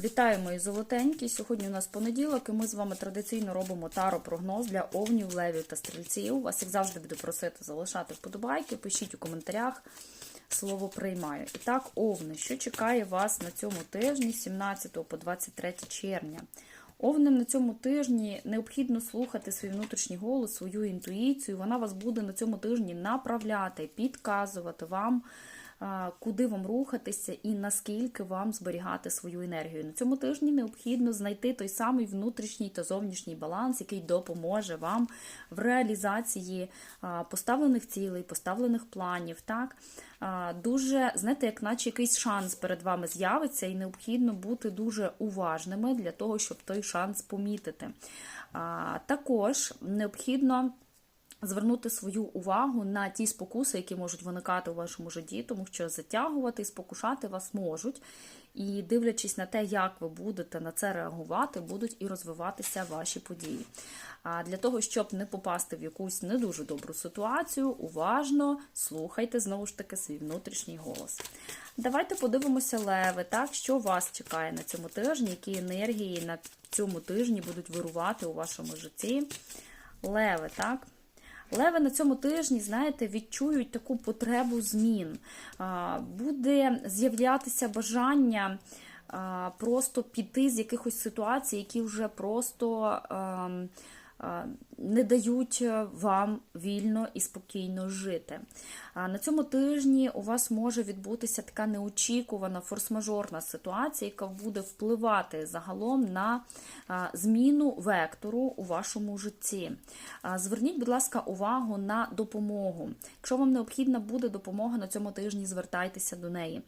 Вітаю, мої золотенькі! Сьогодні у нас понеділок, і ми з вами традиційно робимо таро-прогноз для овнів, левів та стрільців. Вас, як завжди, буду просити залишати вподобайки, пишіть у коментарях. Слово приймаю. І так, овни, що чекає вас на цьому тижні, 17 по 23 червня? Овним на цьому тижні необхідно слухати свій внутрішній голос, свою інтуїцію. Вона вас буде на цьому тижні направляти, підказувати вам, куди вам рухатися і наскільки вам зберігати свою енергію. На цьому тижні необхідно знайти той самий внутрішній та зовнішній баланс, який допоможе вам в реалізації поставлених цілей, поставлених планів. Так? Дуже, знаєте, як наче якийсь шанс перед вами з'явиться, і необхідно бути дуже уважними для того, щоб той шанс помітити. Також необхідно. Звернути свою увагу на ті спокуси, які можуть виникати у вашому житті, тому що затягувати спокушати вас можуть. І дивлячись на те, як ви будете на це реагувати, будуть і розвиватися ваші події. А для того, щоб не попасти в якусь не дуже добру ситуацію, уважно слухайте знову ж таки свій внутрішній голос. Давайте подивимося, леви, так, що вас чекає на цьому тижні, які енергії на цьому тижні будуть вирувати у вашому житті. Леви, так. Леви на цьому тижні, знаєте, відчують таку потребу змін. Буде з'являтися бажання просто піти з якихось ситуацій, які вже просто не дають вам вільно і спокійно жити. На цьому тижні у вас може відбутися така неочікувана форс-мажорна ситуація, яка буде впливати загалом на зміну вектору у вашому житті. Зверніть, будь ласка, увагу на допомогу. Якщо вам необхідна буде допомога на цьому тижні, звертайтеся до неї.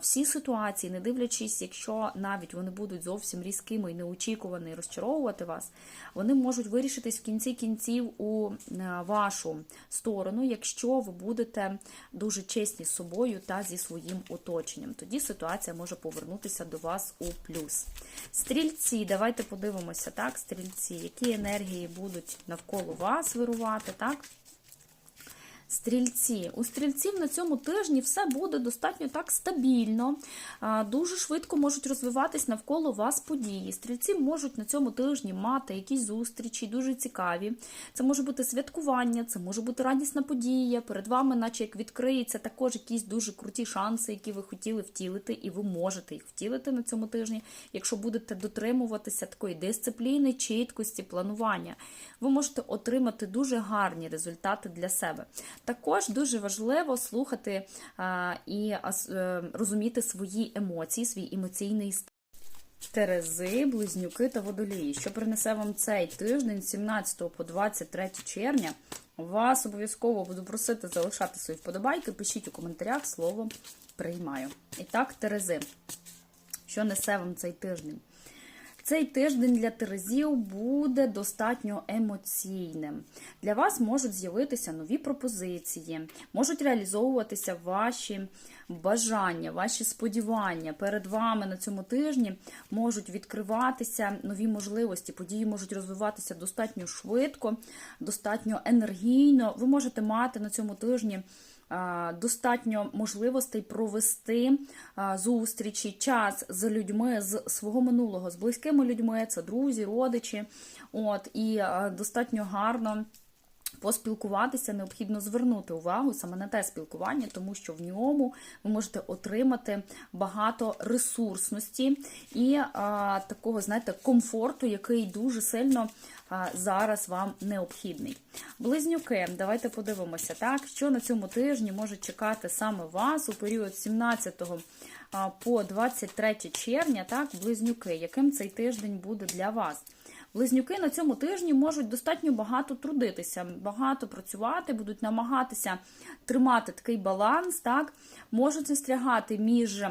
Всі ситуації, не дивлячись, якщо навіть вони будуть зовсім різкими і неочікувані і розчаровувати вас, вони можуть вирішитись в кінці кінців у вашу сторону, якщо ви будете дуже чесні з собою та зі своїм оточенням. Тоді ситуація може повернутися до вас у плюс. Стрільці, давайте подивимося, так, стрільці, які енергії будуть навколо вас вирувати, так? Стрільці. У стрільців на цьому тижні все буде достатньо так стабільно, дуже швидко можуть розвиватись навколо вас події. Стрільці можуть на цьому тижні мати якісь зустрічі, дуже цікаві. Це може бути святкування, це може бути радісна подія. Перед вами, наче як відкриється, також якісь дуже круті шанси, які ви хотіли втілити, і ви можете їх втілити на цьому тижні, якщо будете дотримуватися такої дисципліни, чіткості, планування. Ви можете отримати дуже гарні результати для себе. Також дуже важливо слухати і а, розуміти свої емоції, свій емоційний стан. Терези, близнюки та водолії. Що принесе вам цей тиждень 17 по 23 червня? Вас обов'язково буду просити залишати свої вподобайки. Пишіть у коментарях слово приймаю. І так, Терези. Що несе вам цей тиждень? Цей тиждень для Терезів буде достатньо емоційним. Для вас можуть з'явитися нові пропозиції, можуть реалізовуватися ваші бажання, ваші сподівання. Перед вами на цьому тижні можуть відкриватися нові можливості, події можуть розвиватися достатньо швидко, достатньо енергійно. Ви можете мати на цьому тижні достатньо можливостей провести зустрічі, час з людьми з свого минулого, з близькими людьми, це друзі, родичі. От, І достатньо гарно. Поспілкуватися необхідно звернути увагу саме на те спілкування, тому що в ньому ви можете отримати багато ресурсності і а, такого, знаєте, комфорту, який дуже сильно зараз вам необхідний. Близнюки, давайте подивимося, так, що на цьому тижні може чекати саме вас у період 17 по 23 червня, так, близнюки, яким цей тиждень буде для вас. Близнюки на цьому тижні можуть достатньо багато трудитися, багато працювати, будуть намагатися тримати такий баланс, так, можуть застрягати між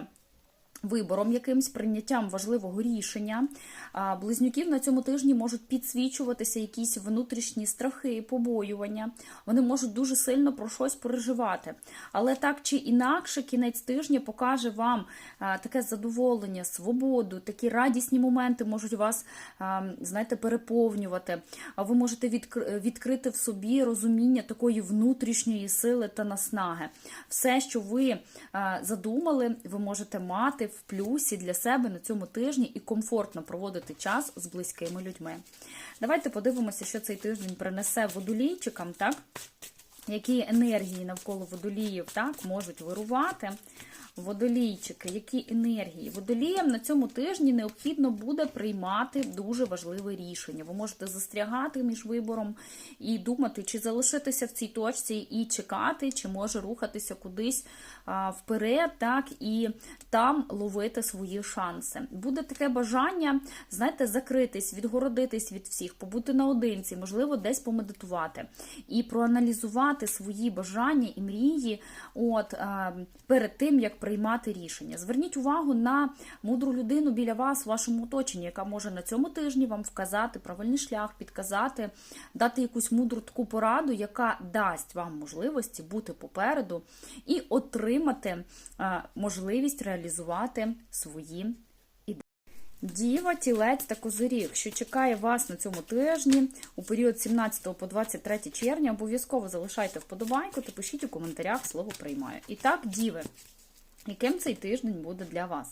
вибором, якимсь прийняттям важливого рішення. Близнюків на цьому тижні можуть підсвічуватися якісь внутрішні страхи, побоювання. Вони можуть дуже сильно про щось переживати. Але так чи інакше, кінець тижня покаже вам таке задоволення, свободу, такі радісні моменти можуть вас, знаєте, переповнювати. Ви можете відкрити в собі розуміння такої внутрішньої сили та наснаги. Все, що ви задумали, ви можете мати перебувати в плюсі для себе на цьому тижні і комфортно проводити час з близькими людьми. Давайте подивимося, що цей тиждень принесе водолійчикам, так? Які енергії навколо водоліїв так, можуть вирувати. Водолійчики, які енергії? Водоліям на цьому тижні необхідно буде приймати дуже важливе рішення. Ви можете застрягати між вибором і думати, чи залишитися в цій точці і чекати, чи може рухатися кудись вперед, так, і там ловити свої шанси. Буде таке бажання, знаєте, закритись, відгородитись від всіх, побути наодинці, можливо, десь помедитувати і проаналізувати свої бажання і мрії от, перед тим, як приймати рішення. Зверніть увагу на мудру людину біля вас, в вашому оточенні, яка може на цьому тижні вам вказати правильний шлях, підказати, дати якусь мудру таку пораду, яка дасть вам можливості бути попереду і отримати а, можливість реалізувати свої Діва, тілець та козиріг, що чекає вас на цьому тижні у період 17 по 23 червня, обов'язково залишайте вподобайку та пишіть у коментарях слово приймаю. І так, діви, яким цей тиждень буде для вас?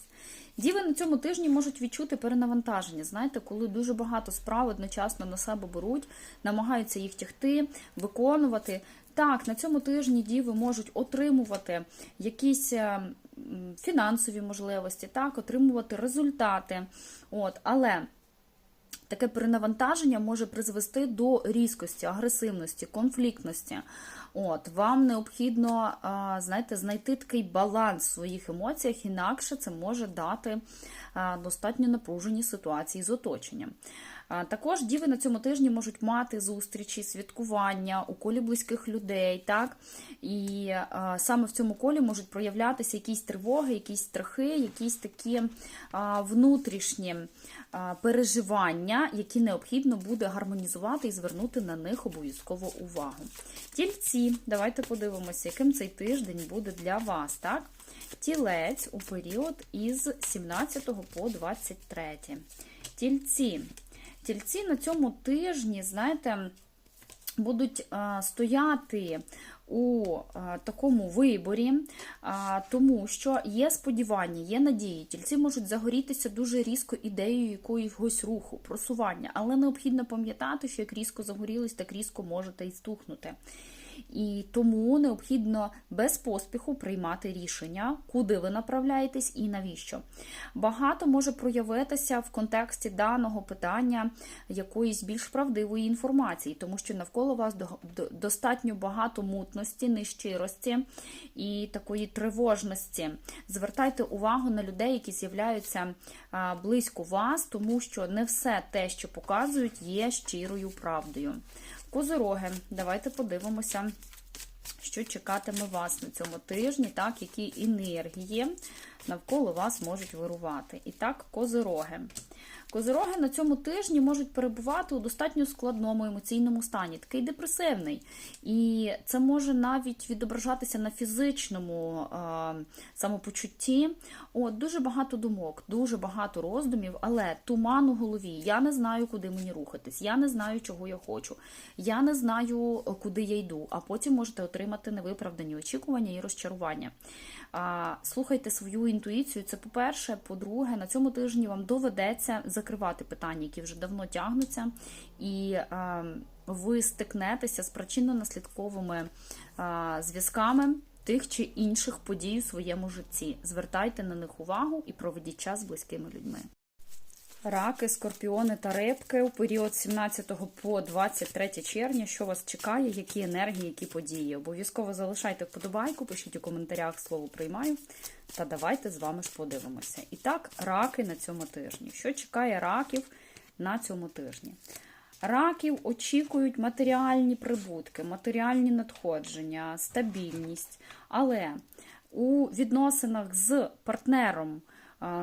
Діви на цьому тижні можуть відчути перенавантаження. Знаєте, коли дуже багато справ одночасно на себе беруть, намагаються їх тягти, виконувати. Так, на цьому тижні діви можуть отримувати якісь е, фінансові можливості, так, отримувати результати. От, але таке перенавантаження може призвести до різкості, агресивності, конфліктності. От, вам необхідно, знаєте, знайти такий баланс в своїх емоціях, інакше це може дати достатньо напружені ситуації з оточенням. Також діви на цьому тижні можуть мати зустрічі, святкування у колі близьких людей, так? І саме в цьому колі можуть проявлятися якісь тривоги, якісь страхи, якісь такі внутрішні переживання, які необхідно буде гармонізувати і звернути на них обов'язково увагу. Тільці, давайте подивимося, яким цей тиждень буде для вас, так? Тілець у період із 17 по 23. Тільці. Тільці на цьому тижні, знаєте, будуть стояти у такому виборі, тому що є сподівання, є надії. Тільці можуть загорітися дуже різко ідеєю якогось руху, просування, але необхідно пам'ятати, що як різко загорілись, так різко можете і стухнути. І тому необхідно без поспіху приймати рішення, куди ви направляєтесь і навіщо. Багато може проявитися в контексті даного питання якоїсь більш правдивої інформації, тому що навколо вас до- до- достатньо багато мутності, нещирості і такої тривожності. Звертайте увагу на людей, які з'являються близько вас, тому що не все те, що показують, є щирою правдою. Козироги, давайте подивимося, що чекатиме вас на цьому тижні, так, які енергії навколо вас можуть вирувати. І так, козироги. Козироги на цьому тижні можуть перебувати у достатньо складному емоційному стані, такий депресивний. І це може навіть відображатися на фізичному е, самопочутті. От, Дуже багато думок, дуже багато роздумів, але туман у голові. Я не знаю, куди мені рухатись, я не знаю, чого я хочу, я не знаю, куди я йду. А потім можете отримати невиправдані очікування і розчарування. А, Слухайте свою інтуїцію. Це по-перше. По-друге, на цьому тижні вам доведеться закривати питання, які вже давно тягнуться, і а, ви стикнетеся з причинно-наслідковими а, зв'язками тих чи інших подій у своєму житті. Звертайте на них увагу і проведіть час з близькими людьми. Раки, скорпіони та рибки у період 17 по 23 червня. Що вас чекає, які енергії, які події? Обов'язково залишайте вподобайку, пишіть у коментарях слово приймаю. Та давайте з вами ж подивимося. І так, раки на цьому тижні. Що чекає раків на цьому тижні? Раків очікують матеріальні прибутки, матеріальні надходження, стабільність. Але у відносинах з партнером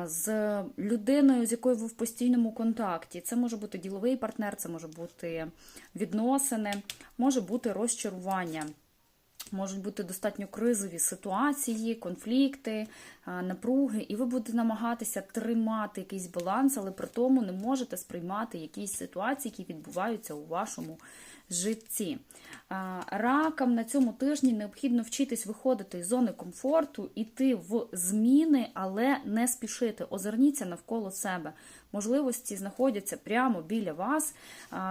з людиною, з якою ви в постійному контакті. Це може бути діловий партнер, це може бути відносини, може бути розчарування. Можуть бути достатньо кризові ситуації, конфлікти, напруги, і ви будете намагатися тримати якийсь баланс, але при тому не можете сприймати якісь ситуації, які відбуваються у вашому житті. А, Ракам на цьому тижні необхідно вчитись виходити із зони комфорту, іти в зміни, але не спішити. Озирніться навколо себе. Можливості знаходяться прямо біля вас,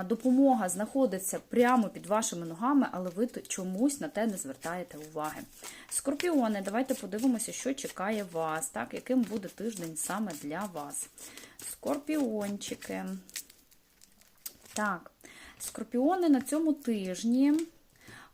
допомога знаходиться прямо під вашими ногами, але ви чомусь на те не звертаєте уваги. Скорпіони, давайте подивимося, що чекає вас, так, яким буде тиждень саме для вас. Скорпіончики. Так, скорпіони на цьому тижні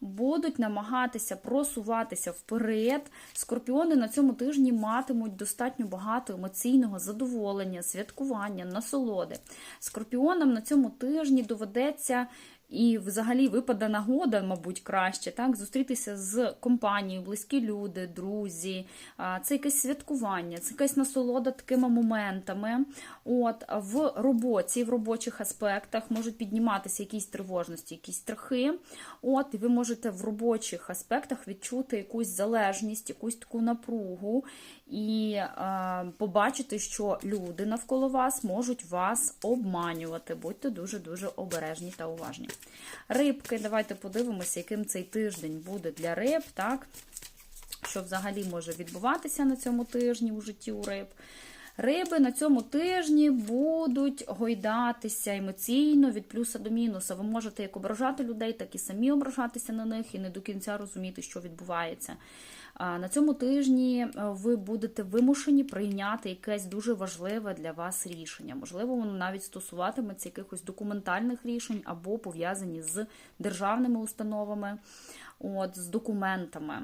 будуть намагатися просуватися вперед. Скорпіони на цьому тижні матимуть достатньо багато емоційного задоволення, святкування, насолоди. Скорпіонам на цьому тижні доведеться. І взагалі випаде нагода, мабуть, краще так зустрітися з компанією, близькі люди, друзі. Це якесь святкування, це якась насолода такими моментами. От в роботі, в робочих аспектах можуть підніматися якісь тривожності, якісь страхи. От, і ви можете в робочих аспектах відчути якусь залежність, якусь таку напругу, і е, побачити, що люди навколо вас можуть вас обманювати. Будьте дуже-дуже обережні та уважні. Рибки, давайте подивимося, яким цей тиждень буде для риб, так? Що взагалі може відбуватися на цьому тижні у житті у риб. Риби на цьому тижні будуть гойдатися емоційно від плюса до мінуса. Ви можете як ображати людей, так і самі ображатися на них і не до кінця розуміти, що відбувається. На цьому тижні е, ви будете вимушені прийняти якесь дуже важливе для вас рішення. Можливо, воно навіть стосуватиметься якихось документальних рішень або пов'язані з державними установами. От, з документами.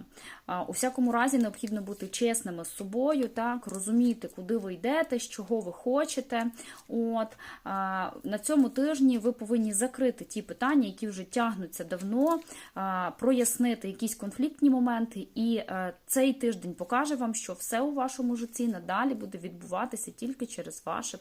У всякому разі, необхідно бути чесними з собою, так, розуміти, куди ви йдете, з чого ви хочете. От, На цьому тижні ви повинні закрити ті питання, які вже тягнуться давно, прояснити якісь конфліктні моменти, і е, цей тиждень покаже вам, що все у вашому житті надалі буде відбуватися тільки через ваше